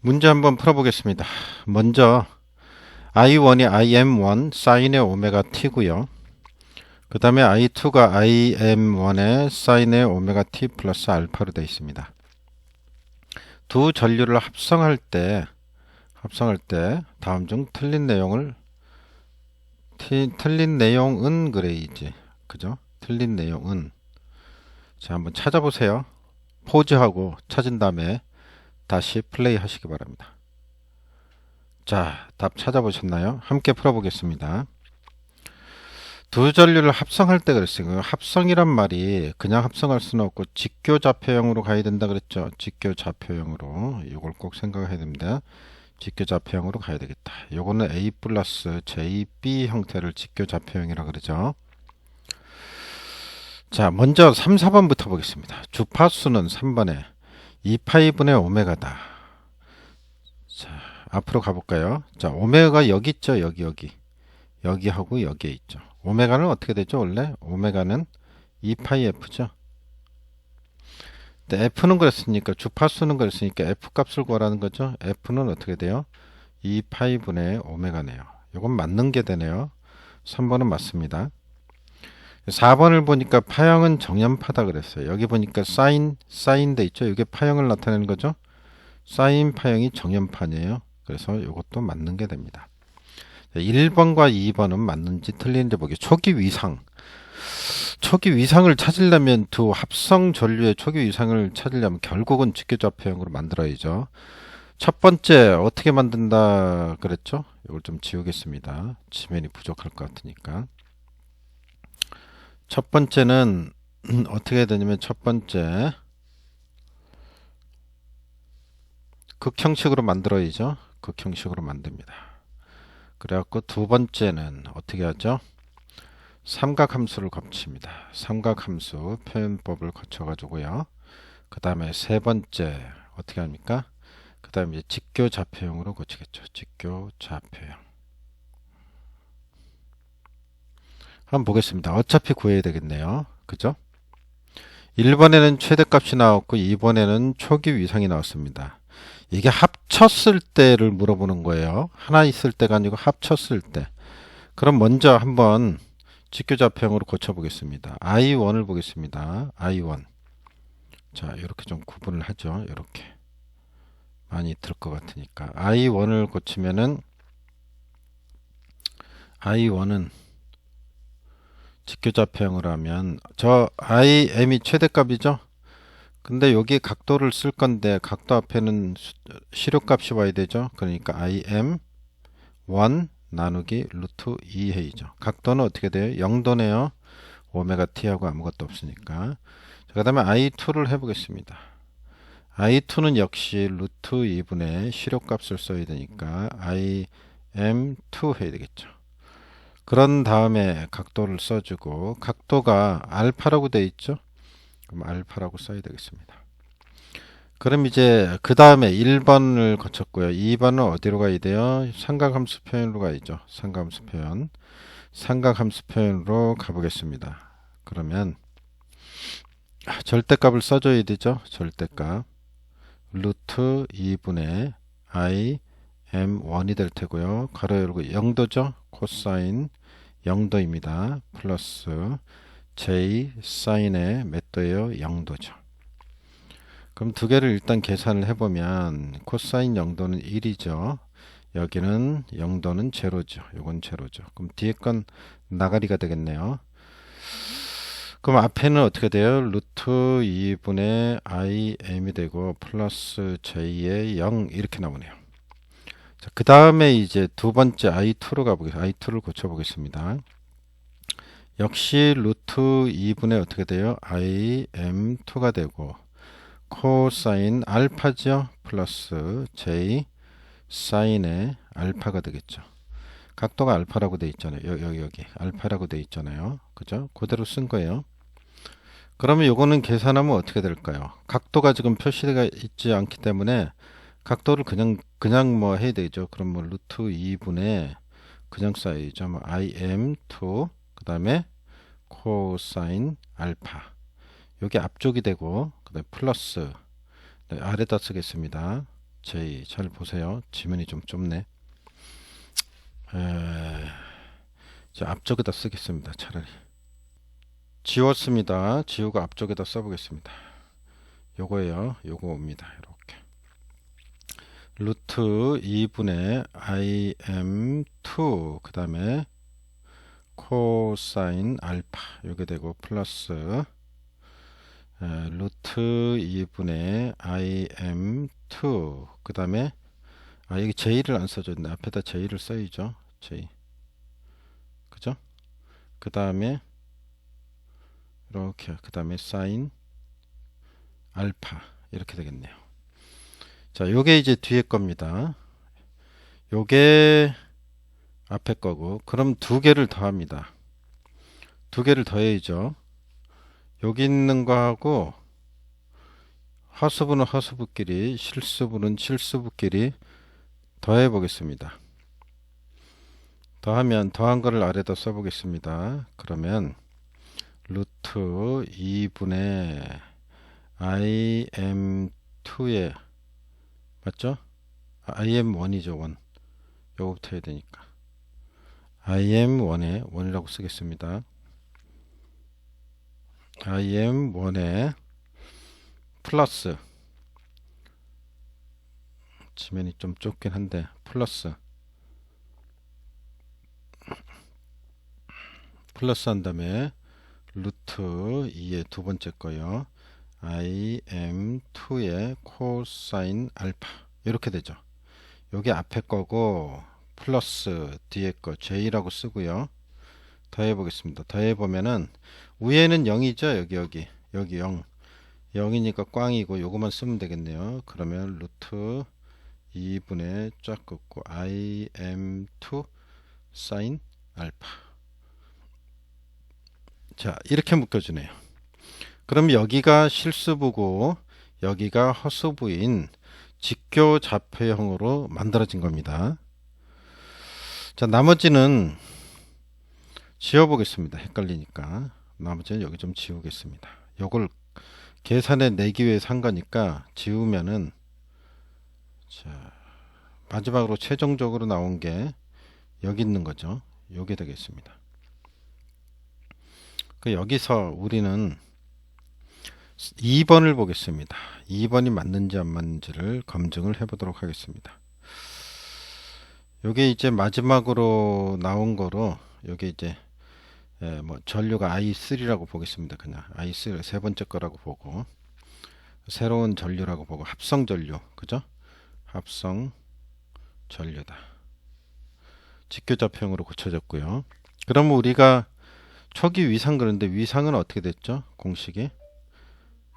문제 한번 풀어보겠습니다. 먼저 i1이 im1 사인의 오메가 t고요. 그 다음에 i2가 im1의 사인의 오메가 t 플러스 알파로 되어 있습니다. 두 전류를 합성할 때 합성할 때 다음 중 틀린 내용을 티, 틀린 내용은 그래이지 그죠? 틀린 내용은 자 한번 찾아보세요. 포즈하고 찾은 다음에 다시 플레이 하시기 바랍니다. 자, 답 찾아보셨나요? 함께 풀어보겠습니다. 두 전류를 합성할 때 그랬어요. 합성이란 말이 그냥 합성할 수는 없고 직교좌표형으로 가야 된다 그랬죠. 직교좌표형으로 이걸 꼭 생각해야 됩니다. 직교좌표형으로 가야 되겠다. 요거는 A 플러스 JB 형태를 직교좌표형이라 그러죠. 자, 먼저 3, 4번부터 보겠습니다. 주파수는 3번에 2파이분의 오메가다. 자, 앞으로 가볼까요? 자, 오메가 여기 있죠. 여기, 여기. 여기하고 여기에 있죠. 오메가는 어떻게 되죠? 원래 오메가는 2파이 F죠. 근데 F는 그랬으니까 주파수는 그랬으니까 F 값을 구하라는 거죠. F는 어떻게 돼요? 2파이분의 오메가네요. 이건 맞는 게 되네요. 3번은 맞습니다. 4번을 보니까 파형은 정연파다 그랬어요. 여기 보니까 사인, 사인 돼 있죠. 이게 파형을 나타내는 거죠. 사인 파형이 정연파네요. 그래서 이것도 맞는 게 됩니다. 1번과 2번은 맞는지 틀린지 보기. 초기 위상. 초기 위상을 찾으려면 두 합성 전류의 초기 위상을 찾으려면 결국은 직교좌표형으로 만들어야죠. 첫 번째 어떻게 만든다 그랬죠? 이걸 좀 지우겠습니다. 지면이 부족할 것 같으니까. 첫 번째는 어떻게 되냐면 첫 번째 극형식으로 만들어야죠. 극형식으로 만듭니다. 그래갖고 두 번째는 어떻게 하죠? 삼각함수를 거칩니다. 삼각함수 표현법을 거쳐가지고요. 그 다음에 세 번째 어떻게 합니까? 그 다음에 직교 좌표형으로 고치겠죠. 직교 좌표형. 한번 보겠습니다. 어차피 구해야 되겠네요. 그죠? 1번에는 최대값이 나왔고 2번에는 초기 위상이 나왔습니다. 이게 합쳤을 때를 물어보는 거예요. 하나 있을 때가 아니고 합쳤을 때. 그럼 먼저 한번 직교좌표형으로 고쳐보겠습니다. I1을 보겠습니다. I1. 자, 이렇게 좀 구분을 하죠. 이렇게. 많이 들 것 같으니까. I1을 고치면은 I1은 직교좌표형으로 하면 저 IM이 최대값이죠. 근데 여기 각도를 쓸 건데 각도 앞에는 시료값이 와야 되죠. 그러니까 IM 1 나누기 루트 2회이죠. 각도는 어떻게 돼요? 0도네요. 오메가 t하고 아무것도 없으니까. 그 다음에 I2를 해보겠습니다. I2는 역시 루트 2분의 시료값을 써야 되니까 IM2 해야 되겠죠. 그런 다음에 각도를 써주고 각도가 알파라고 되어 있죠. 그럼 알파라고 써야 되겠습니다. 그럼 이제 그 다음에 1번을 거쳤고요. 2번은 어디로 가야 돼요? 삼각함수 표현으로 가야죠. 삼각함수 표현. 삼각함수 표현으로 가보겠습니다. 그러면 절대값을 써줘야 되죠. 절대값. 루트 2분의 i m1이 될 테고요. 가로 열고 0도죠. 코사인 0도입니다. 플러스 j 사인의 몇 도예요? 0도죠. 그럼 두 개를 일단 계산을 해보면 코사인 0도는 1이죠. 여기는 0도는 제로죠. 이건 제로죠. 그럼 뒤에 건 나가리가 되겠네요. 그럼 앞에는 어떻게 돼요? 루트 2분의 im이 되고 플러스 j의 0 이렇게 나오네요. 자, 그 다음에 이제 두 번째 i2로 가보겠습니다. i2를 고쳐보겠습니다. 역시 루트 2분의 어떻게 돼요? im2가 되고 코사인 알파죠? 플러스 j 사인의 알파가 되겠죠. 각도가 알파라고 돼 있잖아요. 여기 여기, 여기 알파라고 돼 있잖아요. 그죠? 그대로 쓴 거예요. 그러면 요거는 계산하면 어떻게 될까요? 각도가 지금 표시가 있지 않기 때문에 각도를 그냥 그냥 뭐 해야 되죠. 그럼 뭐 루트 2분의 그냥 쌓이죠. 뭐 im2 그다음에 코사인 알파. 여기 앞쪽이 되고 그다음에 플러스 네, 아래다 쓰겠습니다. J 잘 보세요. 지문이 좀 좁네. 에... 자, 앞쪽에다 쓰겠습니다. 차라리. 지웠습니다. 지우고 앞쪽에다 써보겠습니다. 요거예요. 요거 옵니다. 이렇게. 루트 2분의 im2 그 다음에 코사인 알파 요게 되고 플러스 에, 루트 2분의 im2 그 다음에 아 여기 j를 안 써줬네. 앞에다 j를 써야죠. J. 그죠? 그 다음에 이렇게 그 다음에 사인 알파 이렇게 되겠네요 자 요게 이제 뒤에 겁니다. 요게 앞에 거고 그럼 두 개를 더합니다. 두 개를 더해야죠. 여기 있는 거하고 하수부는 하수부끼리 실수부는 실수부끼리 더해 보겠습니다. 더하면 더한 거를 아래다 써 보겠습니다. 그러면 루트 2분의 im2에 맞죠? 아, im1이죠 1 요거부터 해야 되니까. Im1에 1이라고 쓰겠습니다. Im1에 플러스. 지면이 좀 좁긴 한데 플러스. 플러스 한 다음에 루트 2의 두 번째 거요 im2의 코사인 알파. 이렇게 되죠. 여기 앞에 거고 플러스 뒤에 거 j라고 쓰고요. 더해 보겠습니다. 더해 보면은 위에는 0이죠? 여기 여기. 여기 0 0이니까 꽝이고 요거만 쓰면 되겠네요. 그러면 루트 2분의 쫙 긋고 im2 사인 알파. 자 이렇게 묶여주네요 그럼 여기가 실수부고 여기가 허수부인 직교 좌표형으로 만들어진 겁니다. 자 나머지는 지워보겠습니다. 헷갈리니까. 나머지는 여기 좀 지우겠습니다. 요걸 계산해 내기 위해서 한 거니까 지우면은 자 마지막으로 최종적으로 나온 게 여기 있는 거죠. 요게 되겠습니다. 그 여기서 우리는 2번을 보겠습니다 2번이 맞는지 안 맞는지를 검증을 해 보도록 하겠습니다 요게 이제 마지막으로 나온 거로 요게 이제 예, 뭐 전류가 i3라고 보겠습니다. 그냥 i3 세 번째 거라고 보고 새로운 전류라고 보고 합성 전류 그죠? 합성 전류다. 직교좌표형으로 고쳐졌고요. 그러면 우리가 초기 위상 그런데 위상은 어떻게 됐죠? 공식이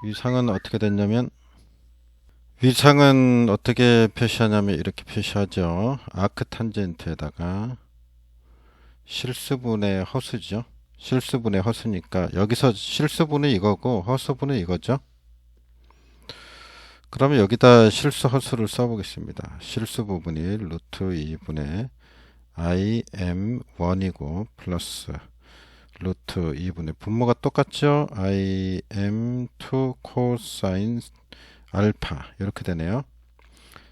위상은 어떻게 됐냐면 위상은 어떻게 표시하냐면 이렇게 표시하죠. 아크 탄젠트에다가 실수분의 허수죠. 실수분의 허수니까 여기서 실수분은 이거고 허수분은 이거죠. 그러면 여기다 실수 허수를 써보겠습니다. 실수 부분이 루트 2분의 im1이고 플러스 루트 2분의 분모가 똑같죠. im2 코사인 알파 이렇게 되네요.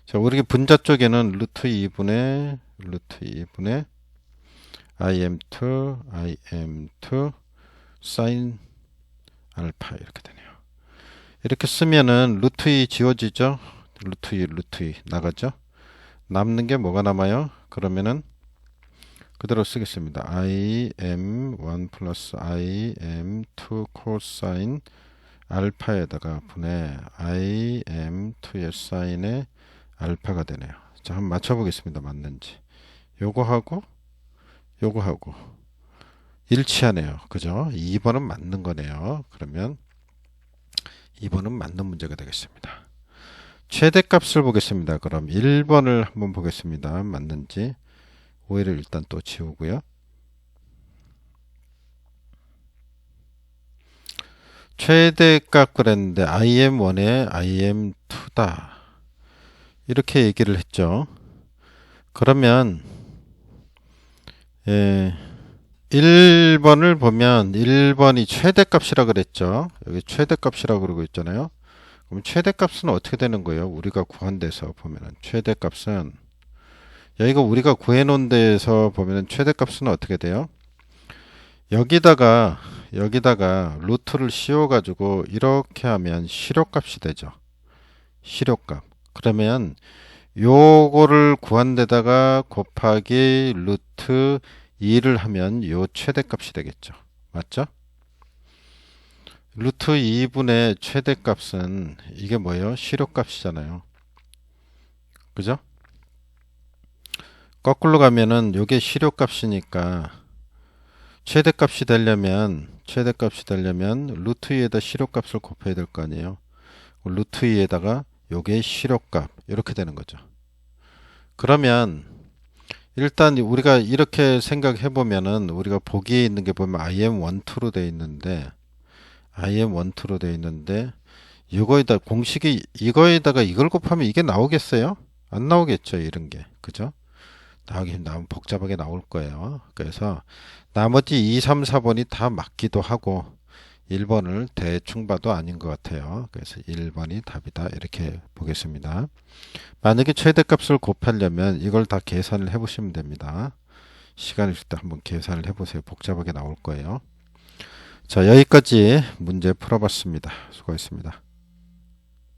자, 우리 분자 쪽에는 루트 2분의 루트 2분의 im2 im2 사인 알파 이렇게 되네요. 이렇게 쓰면은 루트 2 지워지죠. 루트 2 루트 2 나가죠. 남는 게 뭐가 남아요? 그러면은 그대로 쓰겠습니다. im1 플러스 im2 코사인 알파에다가 분의 im2의 사인의 알파가 되네요. 자, 한번 맞춰보겠습니다. 맞는지. 요거하고 요거하고 일치하네요. 그죠? 2번은 맞는 거네요. 그러면 2번은 맞는 문제가 되겠습니다. 최대값을 보겠습니다. 그럼 1번을 한번 보겠습니다. 맞는지 오해를 일단 또 지우고요. 최대값 그랬는데 im1에 im2다. 이렇게 얘기를 했죠. 그러면 예, 1번을 보면 1번이 최대값이라 그랬죠. 여기 최대값이라 그러고 있잖아요. 그럼 최대값은 어떻게 되는 거예요? 우리가 구한 데서 보면은 최대값은 여기가 우리가 구해놓은 데에서 보면은 최대값은 어떻게 돼요? 여기다가 여기다가 루트를 씌워가지고 이렇게 하면 실효값이 되죠. 실효값. 그러면 요거를 구한 데다가 곱하기 루트 2를 하면 요 최대값이 되겠죠. 맞죠? 루트 2분의 최대값은 이게 뭐예요? 실효값이잖아요. 그죠? 거꾸로 가면은 요게 실효값이니까 최대값이 되려면 최대값이 되려면 루트 2에다 실효값을 곱해야 될 거 아니에요. 루트 2에다가 요게 실효값 이렇게 되는 거죠. 그러면 일단 우리가 이렇게 생각해 보면은 우리가 보기에 있는 게 보면 IM12로 돼 있는데 IM12로 돼 있는데 이거에다 공식이 이거에다가 이걸 곱하면 이게 나오겠어요? 안 나오겠죠 이런 게 그죠? 나오긴 나오면 복잡하게 나올 거예요. 그래서 나머지 2, 3, 4번이 다 맞기도 하고 1번을 대충 봐도 아닌 것 같아요. 그래서 1번이 답이다 이렇게 보겠습니다. 만약에 최대값을 곱하려면 이걸 다 계산을 해보시면 됩니다. 시간 있을 때 한번 계산을 해보세요. 복잡하게 나올 거예요. 자 여기까지 문제 풀어봤습니다. 수고했습니다.